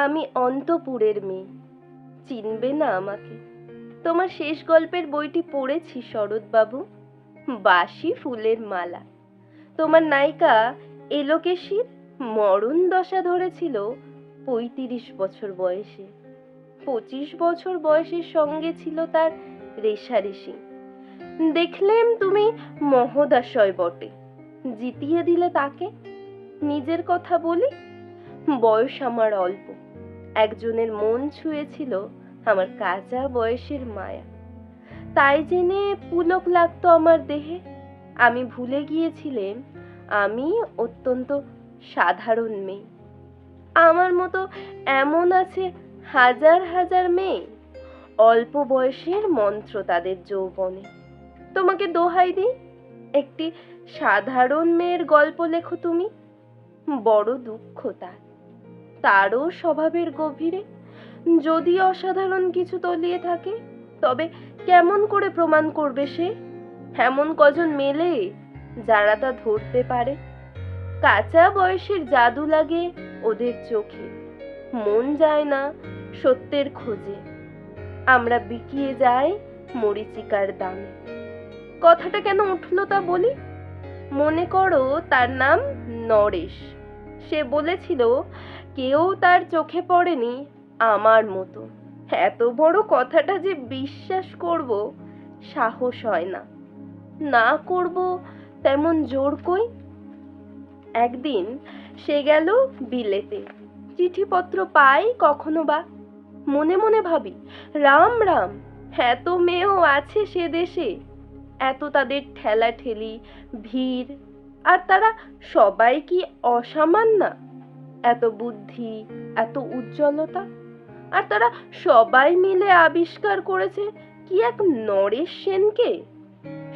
আমি অন্তপুরের মেয়ে। চিনবে না আমাকে। তোমার শেষ গল্পের বইটি পড়েছি শরৎবাবু। বাসি ফুলের মালা। তোমার নায়িকা এলোকেশীর মরণ দশা ধরেছিল পঁয়ত্রিশ বছর বয়সে। পঁচিশ বছর বয়সের সঙ্গে ছিল তার রেশারেশি দেখলেম তুমি মহোদশয় বটে। জিতিয়ে দিলে তাকে। নিজের কথা বলি, বয়স আমার অল্প। একজনের মন ছুঁয়েছিল আমার কাঁচা বয়সের মায়া। তাই জেনে পুলক লাগতো আমার দেহে। আমি ভুলে গিয়েছিলাম, আমি অত্যন্ত সাধারণ মেয়ে। আমার মতো এমন আছে হাজার হাজার মেয়ে। অল্প বয়সের মন্ত্র তাদের যৌবনে। তোমাকে দোহাই দিই, একটি সাধারণ মেয়ের গল্প লেখো তুমি। বড় দুঃখ তার। তারও স্বভাবের গভীরে? যদি অসাধারণ কিছু তলিয়ে থাকে, তবে কেমন করে প্রমাণ করবে সে? এমন কজন মেলে যারা তা ধরতে পারে? কাঁচা বয়সের জাদু লাগে ওদের চোখে। মন যায় না সত্যের খোঁজে। আমরা বিকিয়ে যাই মরিচিকার দামে। কথাটা কেন উঠল তা বলি? মনে করো তার নাম নরেশ। সে বলেছিল কেউ তার চোখে পড়েনি আমার মতো। এত বড় কথাটা যে বিশ্বাস করব, সাহস হয় না। না করব তেমন জোর কই? একদিন সে গেল বিলেতে। চিঠিপত্র পাই কখনো বা? মনে মনে ভাবি, রাম রাম, এত মেয়েও আছে সে দেশে। এত তাদের ঠেলা ঠেলি ভিড়, আর তারা সবাই কি অসামান্য এত বুদ্ধি, এত উজ্জ্বলতা? আর তারা সবাই মিলে আবিষ্কার করেছে কি এক নরেশ সেনকে?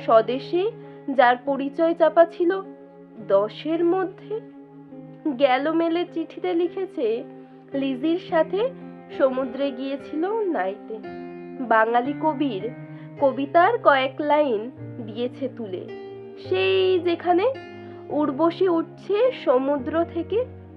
স্বদেশে যার পরিচয় চাপা ছিল দশের মধ্যে। গেল মেলে চিঠিতে লিখেছে, লিজির সাথে সমুদ্রে গিয়েছিল নাইতে। বাঙালি কবির কবিতার কয়েক লাইন দিয়েছে তুলে। সেই যেখানে উর্বশী উঠছে সমুদ্র থেকে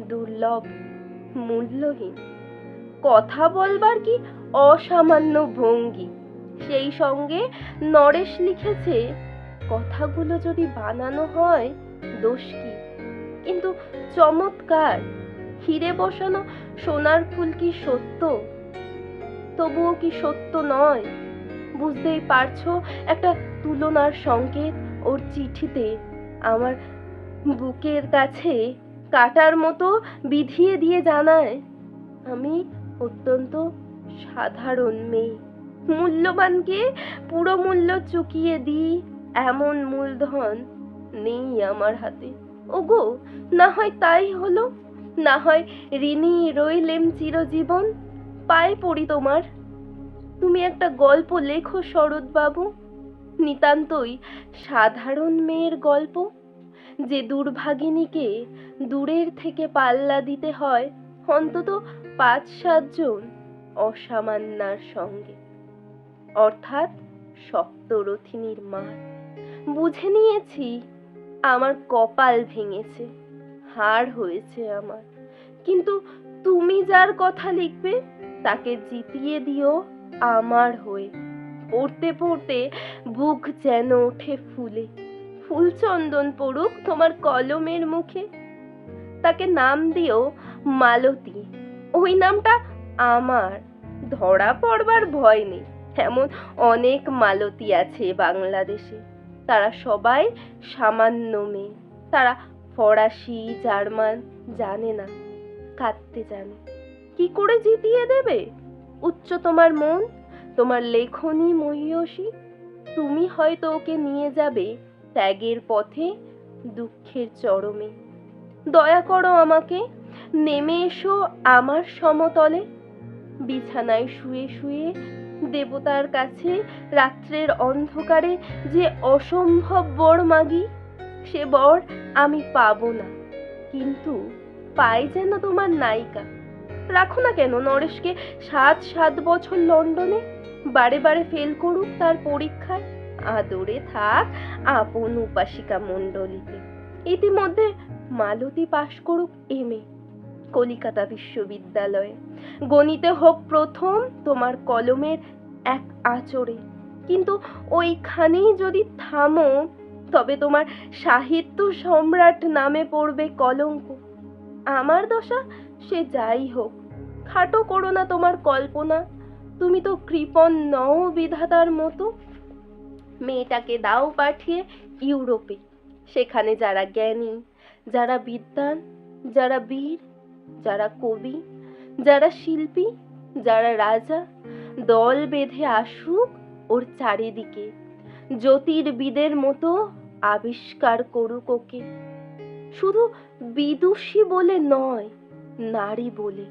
দুর্লভ, মূল্যহীন। কথা বলবার কি অসামান্য ভঙ্গি? সেই সঙ্গে নরেশ লিখেছে, কথাগুলো যদি বানানো হয়, দোষ কি? কিন্তু চমৎকার। হিরে বসানো সোনার ফুল কি সত্য? তবুও কি সত্য নয়? বুঝতেই পারছ, একটা তুলনার সংকেত ওর চিঠিতে। আমার বুকের কাছে কাটার মতো বিধিয়ে দিয়ে জানায়, আমি অত্যন্ত সাধারণ মেয়ে। মূল্যবানকে পুরো মূল্য চুকিয়ে দিই এমন মূলধন নেই আমার হাতে। ওগো, না হয় তাই হলো, না হয় ঋণী রইলেম চিরজীবন। পায়ে পড়ি তোমার। তুমি একটা গল্প লেখো শরৎবাবু। নিতান্তই সাধারণ মেয়ের গল্প। যে দুর্ভাগিনীকে দূরের থেকে পাল্লা দিতে হয়, অন্তত পাঁচ সাতজন অসামান্যার সঙ্গে। অর্থাৎ সপ্তরথিনীর মা। বুঝে নিয়েছি আমার কপাল ভেঙেছে হার হয়েছে আমার। কিন্তু তুমি যার কথা লিখবে, তাকে জিতিয়ে দিও আমার হয়ে। পড়তে পড়তে বুক যেন ওঠে ফুলে। ফুলচন্দন পড়ুক তোমার কলমের মুখে। তাকে নাম দিও মালতী। ওই নামটা আমার। ধরা পড়বার ভয় নেই। এমন অনেক মালতী আছে বাংলাদেশে। তারা সবাই সামান্য মেয়ে। তারা ফরাসি, জার্মান, জানে না। কাঁদতে জানে। কি করে জিতিয়ে দেবে? উচ্চ তোমার মন। তোমার লেখনী মহিয়সী। তুমি হয়তো ওকে নিয়ে যাবে ত্যাগের পথে দুঃখের চরমে। দয়া করো আমাকে, নেমে এসো আমার সমতলে। বিছানায় শুয়ে শুয়ে দেবতার কাছে রাত্রের অন্ধকারে যে অসম্ভব বর মাগি, সে বর আমি পাবো না। কিন্তু পাই যেন তোমার নায়িকা। রাখো না কেন নরেশকে, সাত সাত বছর লন্ডনে, বারে বারে ফেল করুক তার পরীক্ষায়। আদরে থাক আপন উপাসিকা মণ্ডলীতে। ইতিমধ্যে মালতী পাশ করুক এম এ, কলিকাতা বিশ্ববিদ্যালয়ে। গণিতে হোক প্রথম, তোমার কলমের এক আচরে কিন্তু ওইখানেই যদি থামো, তবে তোমার সাহিত্য সম্রাট নামে পড়বে কলঙ্ক। আমার দশা, সে যাই হোক। খাটো করো না তোমার কল্পনা। তুমি তো কৃপণ নও বিধাতার মতো। মেয়েটাকে দাও পাঠিয়ে ইউরোপে। সেখানে যারা জ্ঞানী, যারা বিদ্বান, যারা বীর, যারা কবি, যারা শিল্পী, যারা রাজা, দল বেঁধে আসুক ওর চারিদিকে। জ্যোতির্বিদের মতো আবিষ্কার করুক ওকে। শুধু বিদুষী বলে নয়, নারী বলে।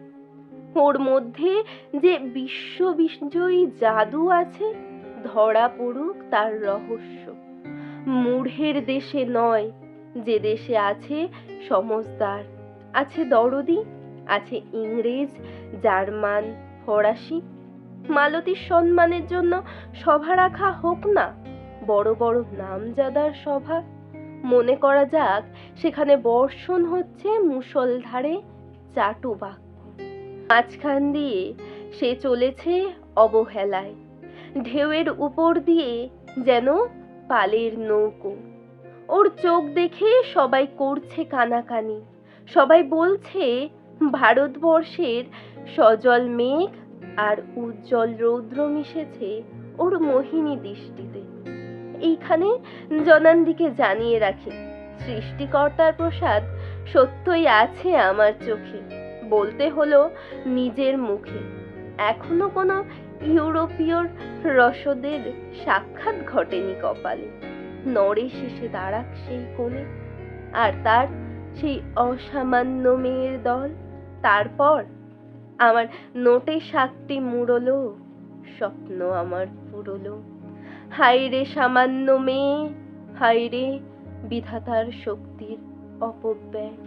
ওর মধ্যে যে বিশ্ববিজয়ী জাদু আছে ধরা পড়ুক তার রহস্য। মূঢ়ের দেশে নয়, যে দেশে আছে সমজদার। আছে দরদি, আছে ইংরেজ, জার্মান, ফরাসি। মালতীর সম্মানের জন্য সভা রাখা হোক না, বড় বড় নামজাদার সভা। মনে করা যাক, সেখানে বর্ষণ হচ্ছে মুষলধারে চাটু বাক্য মাঝখান দিয়ে সে চলেছে অবহেলায়। ঢেউয়ের উপর দিয়ে যেন পালের নৌকো। ওর চোখ দেখে সবাই করছে কানাকানি। সবাই বলছে, ভারতবর্ষের সজল মেঘ আর উজ্জ্বল রৌদ্র মিশেছে ওর মোহিনী দৃষ্টিতে। এইখানে জনান্দিকে জানিয়ে রাখি, সৃষ্টিকর্তার প্রসাদ সত্যই আছে আমার চোখে। বলতে হলো, নিজের মুখে। এখনও কোনো ইউরোপীয় রসদের সাক্ষাৎ ঘটেনি কপালে। নরেশ এসে দাঁড়াক সেই কোণে, আর তার সেই অসামান্য মেয়ের দল। তারপর আমার নোটে শাকটি মুড়লো, স্বপ্ন আমার পুরলো হায়রে সামান্য মেয়ে, হায়রে বিধাতার শক্তির অপব্যয়।